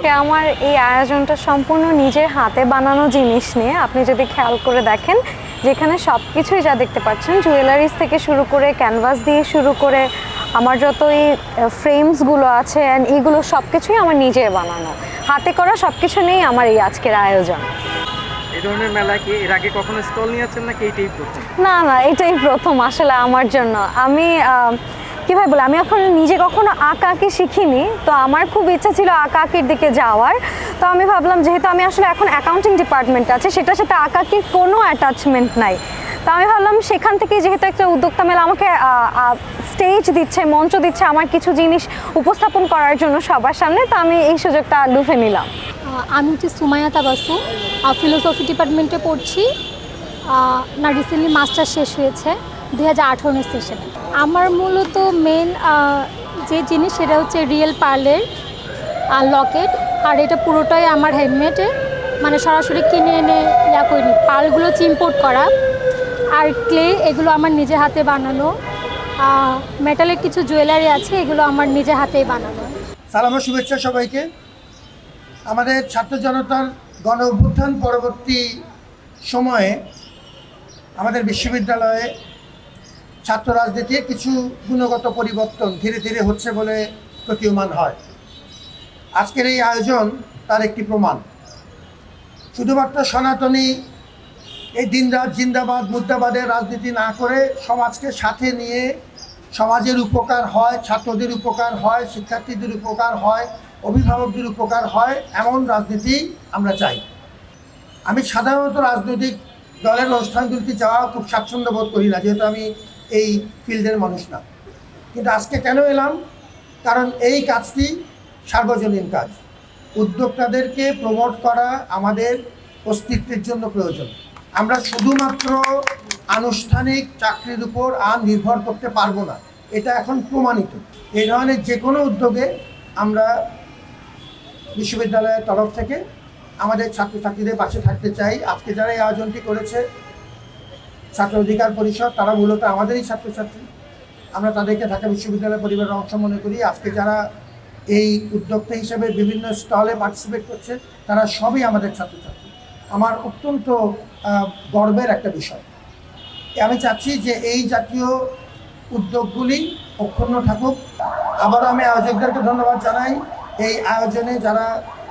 শুধু আমার এই আয়োজনটা সম্পূর্ণ নিজের হাতে বানানো জিনিস নিয়ে আপনি যদি খেয়াল করে দেখেন যেখানে সব কিছুই যা দেখতে পাচ্ছেন জুয়েলারিজ থেকে শুরু করে ক্যানভাস দিয়ে শুরু করে আমার যত এই ফ্রেমসগুলো আছে অ্যান্ড এইগুলো সব কিছুই আমার নিজের বানানো। হাতে করা সব কিছু নিয়েই আমার এই আজকের আয়োজন। এই ধরনের মেলা কি এর আগে কখনো স্টল নিয়েছেন নাকি এইটাই প্রথম? না না এটাই প্রথম আসলে আমার জন্য। আমি আহ, কীভাবে বলে আমি এখন নিজে কখনো আঁকা আঁকি শিখিনি তো আমার খুব ইচ্ছা ছিল আঁকা আঁকির দিকে যাওয়ার। তো আমি ভাবলাম যেহেতু আমি আসলে এখন অ্যাকাউন্টিং ডিপার্টমেন্ট আছে সেটার সাথে আঁকা আঁকির কোনো অ্যাটাচমেন্ট নাই। তো আমি ভাবলাম সেখান থেকে যেহেতু একটা উদ্যোক্তা মেলা আমাকে স্টেজ দিচ্ছে মঞ্চ দিচ্ছে আমার কিছু জিনিস উপস্থাপন করার জন্য সবার সামনে তো আমি এই সুযোগটা লুফে নিলাম। আমি হচ্ছে সুমায়া তাবাসু ফিলোসফি ডিপার্টমেন্টে পড়ছি। না রিসেন্টলি মাস্টার শেষ হয়েছে। দুই হাজার আঠারো সেশনে আমার মূলত মেন যে জিনিস সেটা হচ্ছে রিয়েল পার্লের আর লকেট আর এটা পুরোটাই আমার হ্যান্ডমেডের মানে সরাসরি কিনে এনে ইয়া করিনি পার্লগুলো চিম্পোর্ট করা। আর ক্লে এগুলো আমার নিজের হাতে বানানো। মেটালের কিছু জুয়েলারি আছে, এগুলো আমার নিজের হাতেই বানানো। সালাম শুভেচ্ছা সবাইকে। আমাদের ছাত্র জনতার গণ অভ্যুত্থান পরবর্তী সময়ে আমাদের বিশ্ববিদ্যালয়ে ছাত্র রাজনীতির কিছু গুণগত পরিবর্তন ধীরে ধীরে হচ্ছে বলে প্রতীয়মান হয়। আজকের এই আয়োজন তার একটি প্রমাণ। শুধুমাত্র সনাতনী এই দিনরাত জিন্দাবাদ মুদ্রাবাদের রাজনীতি না করে সমাজকে সাথে নিয়ে সমাজের উপকার হয়, ছাত্রদের উপকার হয়, শিক্ষার্থীদের উপকার হয়, অভিভাবকদের উপকার হয়, এমন রাজনীতি আমরা চাই। আমি সাধারণত রাজনৈতিক দলের অনুষ্ঠানগুলিতে যাওয়া খুব স্বাচ্ছন্দ্য বোধ করি না, যেহেতু আমি এই ফিল্ডের মানুষ না। কিন্তু আজকে কেন এলাম? কারণ এই কাজটি সার্বজনীন কাজ। উদ্যোক্তাদেরকে প্রমোট করা আমাদের অস্তিত্বের জন্য প্রয়োজন। আমরা শুধুমাত্র আনুষ্ঠানিক চাকরির উপর আর নির্ভর করতে পারব না। এটা এখন প্রমাণিত। এই ধরনের যে কোনো উদ্যোগে আমরা বিশ্ববিদ্যালয়ের তরফ থেকে আমাদের ছাত্রছাত্রীদের পাশে থাকতে চাই। আজকে যারা এই আয়োজনটি করেছে ছাত্র অধিকার পরিষদ, তারা মূলত আমাদেরই ছাত্রছাত্রী। আমরা তাদেরকে ঢাকা বিশ্ববিদ্যালয় পরিবারের অংশ মনে করি। আজকে যারা এই উদ্যোক্তা হিসেবে বিভিন্ন স্টলে পার্টিসিপেট করছে তারা সবই আমাদের ছাত্রছাত্রী। আমার অত্যন্ত গর্বের একটা বিষয়। আমি চাচ্ছি যে এই জাতীয় উদ্যোগগুলি অক্ষুণ্ণ থাকুক। আবারও আমি আয়োজকদেরকে ধন্যবাদ জানাই। এই আয়োজনে যারা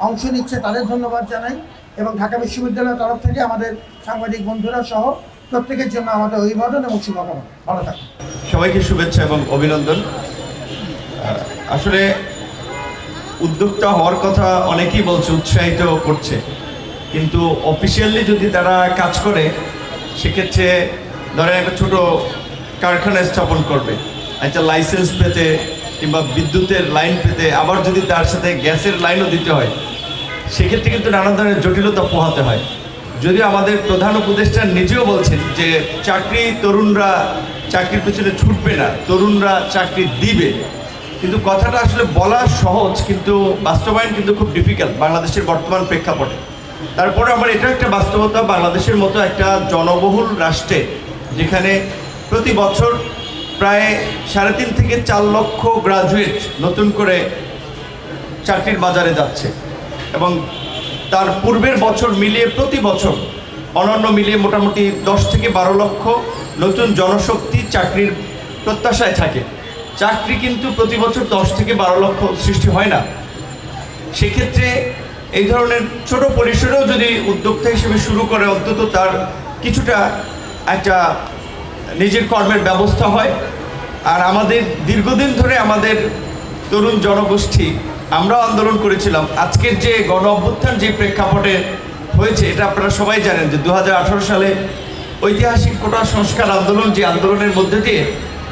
অংশ নিচ্ছে, তাদের ধন্যবাদ জানাই। এবং ঢাকা বিশ্ববিদ্যালয়ের তরফ থেকে আমাদের সাংবাদিক বন্ধুরা সহ প্রত্যেকের জন্য আমাদের অভিবাদন এবং শুভকামনা। ভালো থাকুন। সবাইকে শুভেচ্ছা এবং অভিনন্দন। আসলে উদ্যোক্তা হওয়ার কথা অনেকেই বলছে, উৎসাহিত করছে। কিন্তু অফিসিয়ালি যদি তারা কাজ করে, সেক্ষেত্রে ধরেন একটা ছোট কারখানা স্থাপন করবে, একটা লাইসেন্স পেতে কিংবা বিদ্যুতের লাইন পেতে, আবার যদি তার সাথে গ্যাসের লাইনও দিতে হয়, সেক্ষেত্রে কিন্তু নানা ধরনের জটিলতা পোহাতে হয়। যদিও আমাদের প্রধান উপদেষ্টা নিজেও বলছেন যে চাকরি তরুণরা চাকরির পেছনে ছুটবে না, তরুণরা চাকরি দিবে। কিন্তু কথাটা আসলে বলা সহজ, কিন্তু বাস্তবায়ন কিন্তু খুব ডিফিকাল্ট বাংলাদেশের বর্তমান প্রেক্ষাপটে। তারপরে আমার এটা একটা বাস্তবতা, বাংলাদেশের মতো একটা জনবহুল রাষ্ট্রে যেখানে প্রতি বছর প্রায় সাড়ে তিন থেকে চার লক্ষ গ্রাজুয়েট নতুন করে চাকরির বাজারে যাচ্ছে। এবং তার পূর্বের বছর মিলিয়ে প্রতি বছর অনন্য মিলিয়ে মোটামুটি দশ থেকে বারো লক্ষ নতুন জনশক্তি চাকরির প্রত্যাশায় থাকে। চাকরি কিন্তু প্রতি বছর দশ থেকে বারো লক্ষ সৃষ্টি হয় না। সেক্ষেত্রে এই ধরনের ছোট পরিসরেও যদি উদ্যোক্তা হিসেবে শুরু করে, অন্তত তার কিছুটা একটা নিজের কর্মের ব্যবস্থা হয়। আর আমাদের দীর্ঘদিন ধরে আমাদের তরুণ জনগোষ্ঠী আমরা আন্দোলন করেছিলাম। আজকের যে গণ অভ্যুত্থান যে প্রেক্ষাপটে হয়েছে, এটা আপনারা সবাই জানেন যে দু হাজার আঠেরো সালে ঐতিহাসিক কোটা সংস্কার আন্দোলন যে আন্দোলনের মধ্যে দিয়ে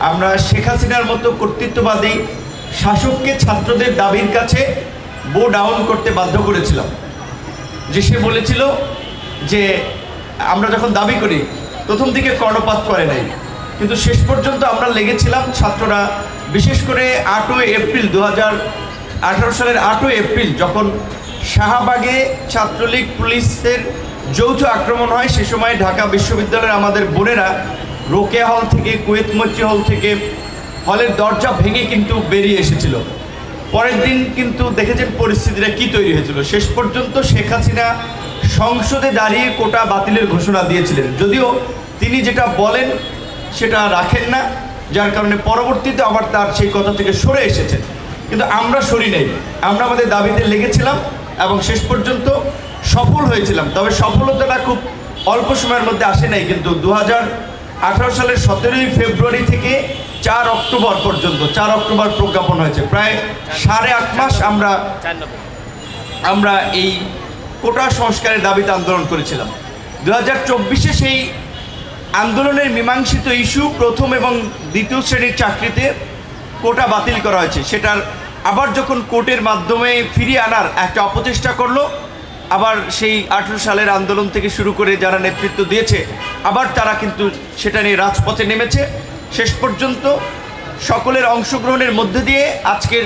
আমরা শেখ হাসিনার মতো কর্তৃত্ববাদী শাসককে ছাত্রদের দাবির কাছে বো ডাউন করতে বাধ্য করেছিলাম। যে সে বলেছিল যে আমরা যখন দাবি করি, প্রথম দিকে কর্ণপাত করে নাই। কিন্তু শেষ পর্যন্ত আমরা লেগেছিলাম ছাত্ররা, বিশেষ করে আটই এপ্রিল দু হাজার আঠারো সালের আটই এপ্রিল যখন শাহবাগে ছাত্রলীগ পুলিশের যৌথ আক্রমণ হয়, সে সময় ঢাকা বিশ্ববিদ্যালয়ের আমাদের বোনেরা রোকেয়া হল থেকে, কুয়েত মৈত্রী হল থেকে হলের দরজা ভেঙে কিন্তু বেরিয়ে এসেছিল। পরের দিন কিন্তু দেখেছেন পরিস্থিতিটা কি তৈরি হয়েছিল। শেষ পর্যন্ত শেখ হাসিনা সংসদে দাঁড়িয়ে কোটা বাতিলের ঘোষণা দিয়েছিলেন। যদিও তিনি যেটা বলেন সেটা রাখেন না, যার কারণে পরবর্তীতে আবার তার সেই কথা থেকে সরে এসেছেন। কিন্তু আমরা সরি নেই। আমরা আমাদের দাবিতে লেগেছিলাম এবং শেষ পর্যন্ত সফল হয়েছিলাম। তবে সফলতাটা খুব অল্প সময়ের মধ্যে আসে নাই, কিন্তু দু আঠারো সালের সতেরোই ফেব্রুয়ারি থেকে চার অক্টোবর পর্যন্ত, চার অক্টোবর প্রজ্ঞাপন হয়েছে। প্রায় সাড়ে আট মাস আমরা আমরা এই কোটা সংস্কারের দাবিতে আন্দোলন করেছিলাম। দু হাজার চব্বিশে সেই আন্দোলনের মীমাংসিত ইস্যু প্রথম এবং দ্বিতীয় শ্রেণির চাকরিতে কোটা বাতিল করা হয়েছে। সেটার আবার যখন কোর্টের মাধ্যমে ফিরিয়ে আনার একটা অপচেষ্টা করল, আবার সেই আঠেরো সালের আন্দোলন থেকে শুরু করে যারা নেতৃত্ব দিয়েছে, আবার তারা কিন্তু সেটা নিয়ে রাজপথে নেমেছে। শেষ পর্যন্ত সকলের অংশগ্রহণের মধ্যে দিয়ে আজকের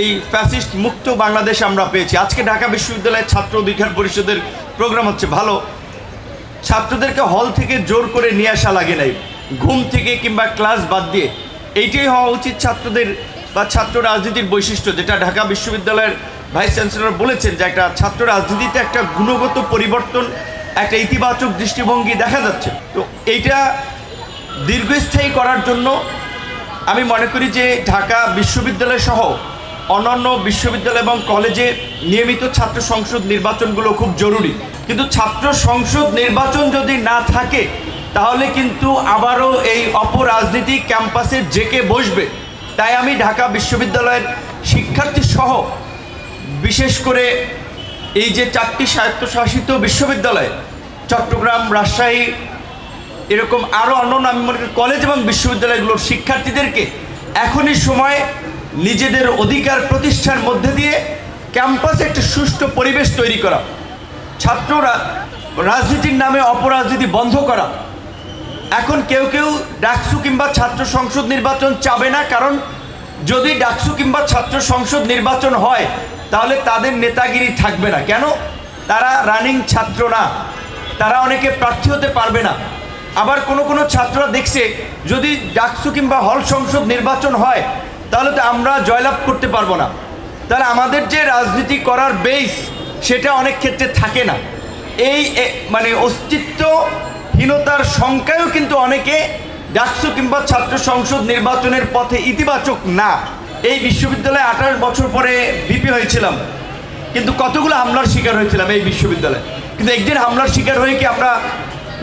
এই ফ্যাসিস্ট মুক্ত বাংলাদেশ আমরা পেয়েছি। আজকে ঢাকা বিশ্ববিদ্যালয়ের ছাত্র অধিকার পরিষদের প্রোগ্রাম হচ্ছে ভালো। ছাত্রদেরকে হল থেকে জোর করে নিয়ে আসা লাগে নাই। ঘুম থেকে কিংবা ক্লাস বাদ দিয়ে এইটাই হওয়া উচিত ছাত্রদের বা ছাত্র রাজনীতির বৈশিষ্ট্য, যেটা ঢাকা বিশ্ববিদ্যালয়ের ভাইস চ্যান্সেলর বলেছেন যে একটা ছাত্র রাজনীতিতে একটা গুণগত পরিবর্তন, একটা ইতিবাচক দৃষ্টিভঙ্গি দেখা যাচ্ছে। তো এইটা দীর্ঘস্থায়ী করার জন্য আমি মনে করি যে ঢাকা বিশ্ববিদ্যালয় সহ অন্যান্য বিশ্ববিদ্যালয় এবং কলেজে নিয়মিত ছাত্র সংসদ নির্বাচনগুলো খুব জরুরি। কিন্তু ছাত্র সংসদ নির্বাচন যদি না থাকে তাহলে কিন্তু আবারও এই অপরাজনীতি ক্যাম্পাসে জেকে বসবে। তাই আমি ঢাকা বিশ্ববিদ্যালয়ের শিক্ষার্থী সহ বিশেষ করে এই যে চারটি স্বায়ত্তশাসিত বিশ্ববিদ্যালয়, চট্টগ্রাম, রাজশাহী, এরকম আরও অন্যান্য আমি মনে করি কলেজ এবং বিশ্ববিদ্যালয়গুলোর শিক্ষার্থীদেরকে এখনই সময় নিজেদের অধিকার প্রতিষ্ঠার মধ্যে দিয়ে ক্যাম্পাসে একটি সুষ্ঠু পরিবেশ তৈরি করা, ছাত্ররা রাজনীতির নামে অপরাজনীতি বন্ধ করা এখন কেউ কেউ ডাকসু কিংবা ছাত্র সংসদ নির্বাচন চাবে না, কারণ যদি ডাকসু কিংবা ছাত্র সংসদ নির্বাচন হয়, তাহলে তাদের নেতাগিরি থাকবে না। কেন? তারা রানিং ছাত্র না। তারা অনেকে প্রার্থী হতে পারবে না। আবার কোনো কোনো ছাত্ররা দেখছে, যদি ডাকসু কিংবা হল সংসদ নির্বাচন হয়, তাহলে তো আমরা জয়লাভ করতে পারব না। তাহলে আমাদের যে রাজনীতি করার বেস সেটা অনেক ক্ষেত্রে থাকে না। এই মানে মানে অস্তিত্বহীনতার সংখ্যায়ও কিন্তু অনেকে ডাকসু কিংবা ছাত্র সংসদ নির্বাচনের পথে ইতিবাচক না। এই বিশ্ববিদ্যালয়ে আঠাশ বছর পরে বিপি হয়েছিলাম। কিন্তু কতগুলো হামলার শিকার হয়েছিলাম এই বিশ্ববিদ্যালয়ে। কিন্তু একদিন হামলার শিকার হয়ে কি আমরা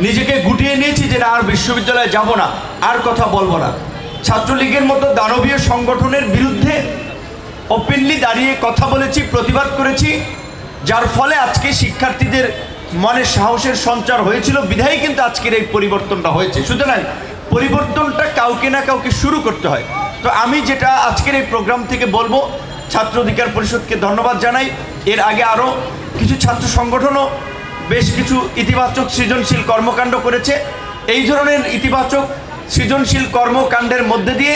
নিজেকে গুটিয়ে নিয়েছি যে না, আর বিশ্ববিদ্যালয়ে যাব না, আর কথা বলব না। ছাত্রলীগের মতো দানবীয় সংগঠনের বিরুদ্ধে ওপেনলি দাঁড়িয়ে কথা বলেছি, প্রতিবাদ করেছি, যার ফলে আজকে শিক্ষার্থীদের মনে সাহসের সঞ্চার হয়েছিল, বিধায় কিন্তু আজকের এই পরিবর্তনটা হয়েছে। সুতরাং পরিবর্তনটা কাউকে না কাউকে শুরু করতে হয়। তো আমি যেটা আজকের এই প্রোগ্রাম থেকে বলব, ছাত্র অধিকার পরিষদকে ধন্যবাদ জানাই। এর আগে আরও কিছু ছাত্র সংগঠনও বেশ কিছু ইতিবাচক সৃজনশীল কর্মকাণ্ড করেছে। এই ধরনের ইতিবাচক সৃজনশীল কর্মকাণ্ডের মধ্যে দিয়ে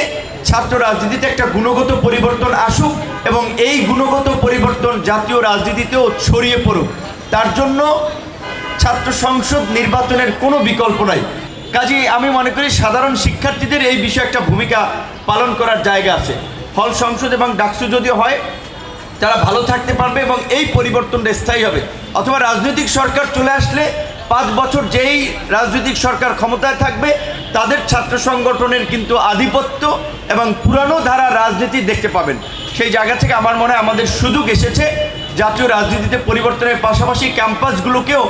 ছাত্র রাজনীতিতে একটা গুণগত পরিবর্তন আসুক এবং এই গুণগত পরিবর্তন জাতীয় রাজনীতিতেও ছড়িয়ে পড়ুক। তার জন্য ছাত্র সংসদ নির্বাচনের কোনো বিকল্প নাই। কাজেই আমি মনে করি সাধারণ শিক্ষার্থীদের এই বিষয়ে একটা ভূমিকা পালন করার জায়গা আছে। হল সংসদ এবং ডাকসু যদি হয়, তারা ভালো থাকতে পারবে এবং এই পরিবর্তনটা স্থায়ী হবে। অথবা রাজনৈতিক সরকার চলে আসলে পাঁচ বছর যেই রাজনৈতিক সরকার ক্ষমতায় থাকবে, তাদের ছাত্র সংগঠনের কিন্তু আধিপত্য এবং পুরানো ধারা রাজনীতি দেখতে পাবেন। সেই জায়গা থেকে আমার মনে হয় আমাদের সুযোগ এসেছে। জাতীয় রাজনীতিতে পরিবর্তনের পাশাপাশি ক্যাম্পাসগুলোকেও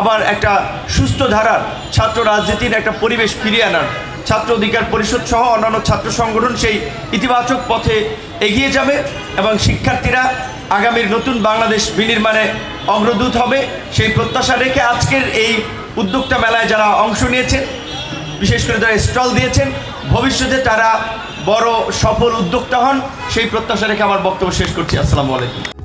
আবার একটা সুস্থ ধারার ছাত্র রাজনীতির একটা পরিবেশ ফিরিয়ে আনার ছাত্র অধিকার পরিষদ সহ অন্যান্য ছাত্র সংগঠন সেই ইতিবাচক পথে এগিয়ে যাবে এবং শিক্ষার্থীরা আগামীর নতুন বাংলাদেশ বিনির্মাণে অগ্রদূত হবে সেই প্রত্যাশা রেখে আজকের এই উদ্যোক্তা মেলায় যারা অংশ নিয়েছেন, বিশেষ করে যারা স্টল দিয়েছেন, ভবিষ্যতে তারা বড় সফল উদ্যোক্তা হন, সেই প্রত্যাশা রেখে আমার বক্তব্য শেষ করছি। আসসালামু আলাইকুম।